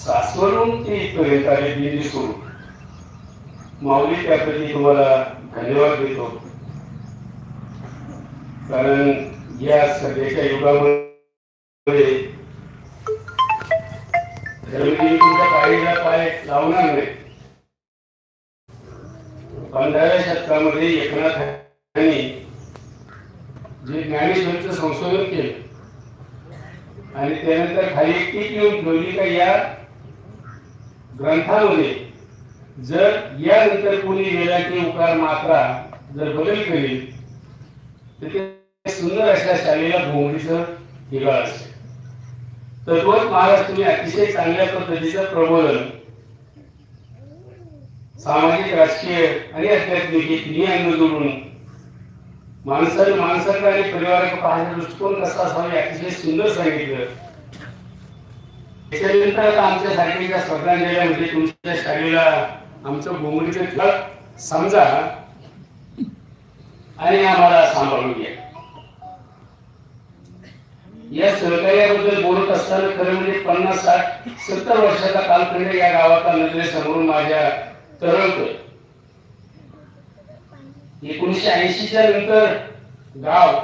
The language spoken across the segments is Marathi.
सासवरून ते इथपर्यंत आले दिल्ली सोडून माऊली त्याप्रती तुम्हाला धन्यवाद देतो. कारण या सध्याच्या युगामध्ये तुमच्या पायरीला पाय लावणार नाही. पंधराव्या शतकामध्ये एकनाथांनी जे ज्ञानेश्वरचं संशोधन केलं आणि त्यानंतर खाली एक टीप येऊन ठेवली का या ग्रंथामध्ये जर यानंतर कोणी वेळाची उकार मात्रा जर बदल करेल तर ते सुंदर अशा शालेला भोंगडीचं हिरळ असते. तद्वत महाराज तुम्ही अतिशय चांगल्या पद्धतीचं प्रबोधन सामाजिक राजकीय आणि आध्यात्मिक हे तिन्ही अंग जोडून माणसाने माणसाकडे आणि परिवाराकडे पाहण्याचा दृष्टिकोन कसा असावा अतिशय सुंदर सांगितलं. त्याच्यानंतर आता आमच्या सारखीच्या श्रद्धांजल्या म्हणजे तुमच्या शाळेला आमचं घोंगडीचं ठळक समजा आणि आम्हाला सांभाळून घ्या. या सहकार्याबद्दल बोलत असताना खरं म्हणजे पन्नास साठ सत्तर वर्षाचा कालखंड या गावाचा नजरेसमोरून माझ्या तरळतोय एकोणीसशे ऐंशीच्या नंतर गाव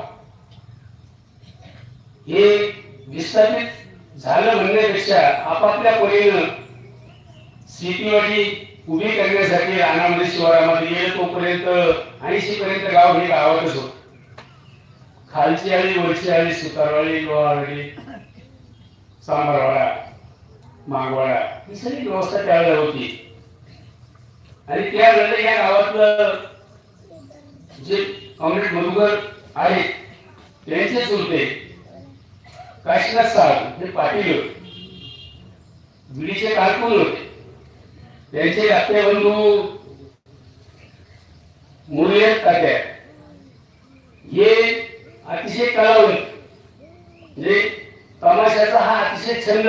हे विस्थापित झालं म्हणण्यापेक्षा आपापल्या परीनं शेतीवाडी उभी करण्यासाठी रानामध्ये शिवारामध्ये येईल तोपर्यंत ऐंशी पर्यंत गाव हे गावातच होत. खालची आली वरची आली सुतारवाडी लोहारवाडी सांबारवाडा मागवाडा ही सगळी व्यवस्था त्यावेळेला होती. आणि त्यावेळेला या गावातलं जे कॉम्रेड मधुकर आहेत त्यांचे होते. काशीनाथ साहेब हे पाटील होते. विडीचे कारकून होते. त्यांचे आत्ते बंधू मुरली तात्या हे अतिशय कलावंत. म्हणजे तमाशाचा हा अतिशय छंद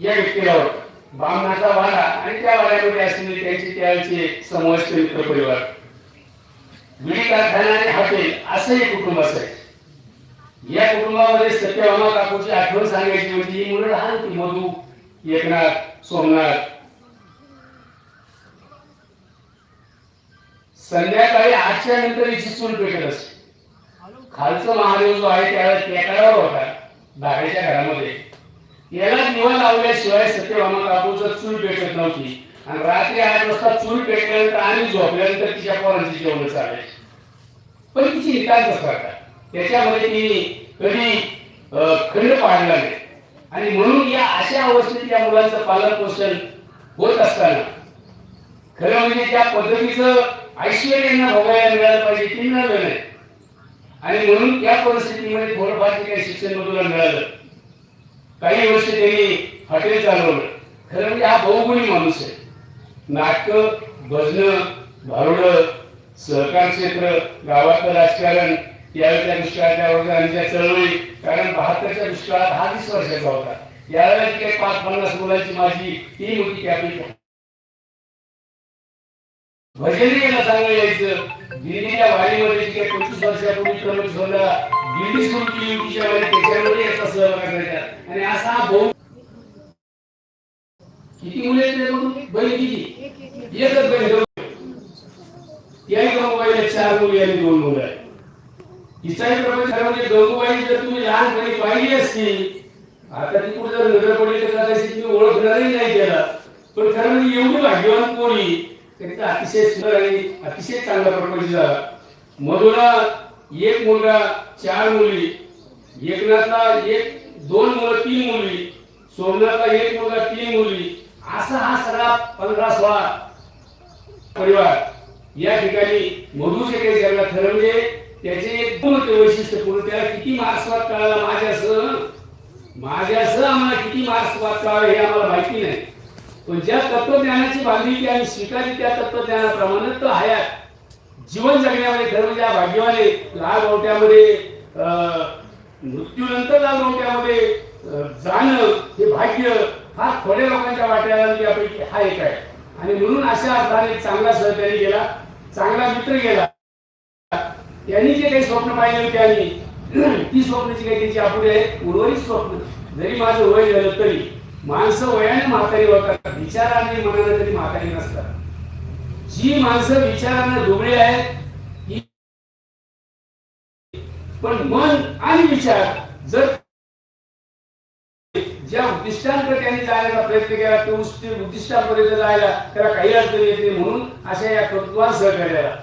या व्यक्तीला होता. बामणाचा वाडा आणि त्या वाड्यामध्ये असलेले त्यांचे त्याचे समस्त मित्र परिवार विडी कारखाना आणि हॉटेल. असं कुटुंब असायचं. या कुटुंबामध्ये सत्यभामा काकूची आठवण सांगायची म्हणजे ही मुलं लहान होती मधू एकनाथ सोमनाथ. संध्याकाळी आठच्या नंतर हिची चूल पेटत असते. खालचं महादेव जो आहे त्याला टेकडावर होता भाड्याच्या घरामध्ये. याला दिवा लावल्याशिवाय सत्यभामा काकूचं चूल पेटत नव्हती. आणि रात्री आठ वाजता चूल पेटल्यानंतर आणि झोपल्यानंतर तिच्या पोरांची जेवण चालायची. पण तिची निकाल कसा त्याच्यामध्ये ती कधी खंड पाडला नाही आणि म्हणून या अशा अवस्थेत या मुलांचं पालन पोषण होत असताना खरं म्हणजे त्या पद्धतीचं ऐश्वर्यांना भोगायला मिळालं पाहिजे ते मिळालं नाही. आणि म्हणून त्या परिस्थितीमध्ये थोडंफार जे काही शिक्षण मधून मिळालं. काही वर्ष त्यांनी हॉटेल चालवलं. खरं म्हणजे हा बहुगुणी माणूस आहे. नाटक भजन भारुड सहकार क्षेत्र गावातलं राजकारण यावेळेच्या दुष्काळाच्या वर्गांच्या चळवळी कारण बहात्तरच्या दुष्काळात हा वीस वर्षाचा होता. यावेळेला जी काही पाच पन्नास मुलांची माझी टीम होती त्यापैकी भजनी याला चांगलं यायचं. दिल्लीच्या वाडीमध्ये काही पंचवीस वर्षापूर्वी क्रमांक सोडला दिल्ली सुरू केली होती ज्यावेळी त्याच्यामध्ये याचा सहभाग करायचा आणि असा हा भाऊ किती मुले? बहीण किती? एकच दोन. त्याही गंगूबाईला चार मुली आणि दोन मुलं आहेत. इसाई प्रपंच गंगूबाई जर तुम्ही लहानपणी पाहिली असती आता ती कुठे जर नजर पडली तर कदाचित तुम्ही ओळखणारही नाही त्याला. पण खरं म्हणजे एवढी भाग्यवान कोणी त्यांचा अतिशय सुंदर आणि अतिशय चांगला प्रपंच झाला मधुला एक मुलगा चार मुली एकनाथला एक दोन मुलं तीन मुली सोमनाथला एक मुलगा तीन मुली असा हा सगळा पंधरा सोळा परिवार या ठिकाणी मधुचे काही ठरवले म्हणजे त्याचे एक वैशिष्ट्य होते वैशिष्ट्यपूर्ण त्याला किती मार्क्सवाद कळाला माझ्यासह? माझ्यासह आम्हाला किती मार्क्सवाद कळाला हे आम्हाला माहिती नाही. पण ज्या तत्वज्ञानाची बांधिलकी आम्ही स्वीकारली त्या तत्वज्ञानाप्रमाणे तर हयात जीवन जगण्यामध्ये खरं म्हणजे भाग्यवाने लाल गोट्यामध्ये मृत्यूनंतर लाल गोट्यामध्ये जाणं हे भाग्य फार थोड्या लोकांच्या वाट्याला त्यापैकी हा एक आहे. आणि म्हणून अशा अर्थाने चांगला सहकारी गेला चांगला मित्र गेला. त्यांनी जे काही स्वप्न पाहिले होते आम्ही ती स्वप्नाची काही त्यांची आपुरी आहे उर्वरित स्वप्न. जरी माझं वय झालं तरी माणसं वयाने म्हातारी होतात विचाराने मनाने तरी म्हातारी नसतात. जी माणसं विचाराने दुबळी आहेत पण मन आणि विचार जर ज्या उद्दिष्टांकडे त्यांनी जायला प्रयत्न केला तो उद्दिष्टापर्यंत जायला त्याला काही अडचण येत नाही म्हणून अशा या कर्तृत्वान सहकार्याला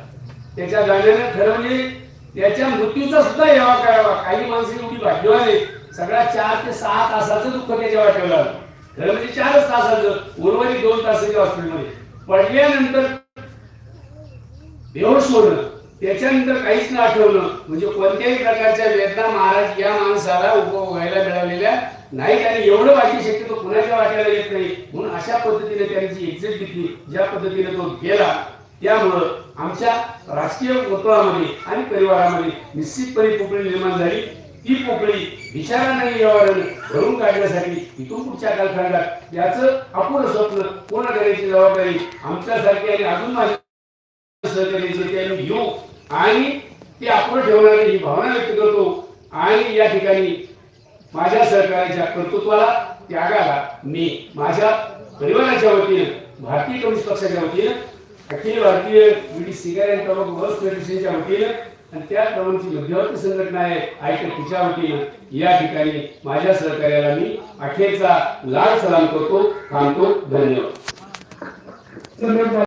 त्याच्या गाण्याने खरं म्हणजे त्याच्या मृत्यूचा सुद्धा यावा करावा. काही माणसं एवढी भाग्यवान आहेत. सगळ्या चार ते सहा तासाचं दुःख त्याच्या वाटेला खरं म्हणजे चारच तासाचं उर्वरित दोन तासाच्या हॉस्पिटलमध्ये. पडल्यानंतर बेहोश होणं त्याच्यानंतर काहीच न आठवणं म्हणजे कोणत्याही प्रकारच्या वेदना महाराज या माणसाला व्हायला मिळालेल्या नाहीत आणि एवढं वाटू शक्यतो कुणाच्या वाट्याला येत नाही. म्हणून अशा पद्धतीने त्यांची एक्झिट घेतली. ज्या पद्धतीने तो गेला त्यामुळं आमच्या राजकीय वर्तुळामध्ये आणि परिवारामध्ये निश्चितपणे पोकळी निर्माण झाली. ती पोकळी विचाराने व्यवहाराने भरून काढण्यासाठी इथून पुढच्या कालखंडात याचं अपूर्ण स्वप्न पूर्ण करण्याची जबाबदारी आमच्यासारखी आणि अजून माझ्या घेऊ. आणि ते आपण ठेवणारी ही भावना व्यक्त करतो. आणि या ठिकाणी माझ्या सहकार्याच्या कर्तृत्वाला त्यागाला मी माझ्या परिवाराच्या वतीनं भारतीय कम्युनिस्ट पक्षाच्या वतीनं अखिल भारतीय विडी सिगारेट प्रमुख वर्ष फेडरेशनच्या वतीनं आणि त्या त्याचप्रमाणेची मध्यवर्ती संघटना आहे आयटक तिच्या वतीनं या ठिकाणी माझ्या सहकार्याला मी अखेरचा लाल सलाम करतो थांबतो. धन्यवाद.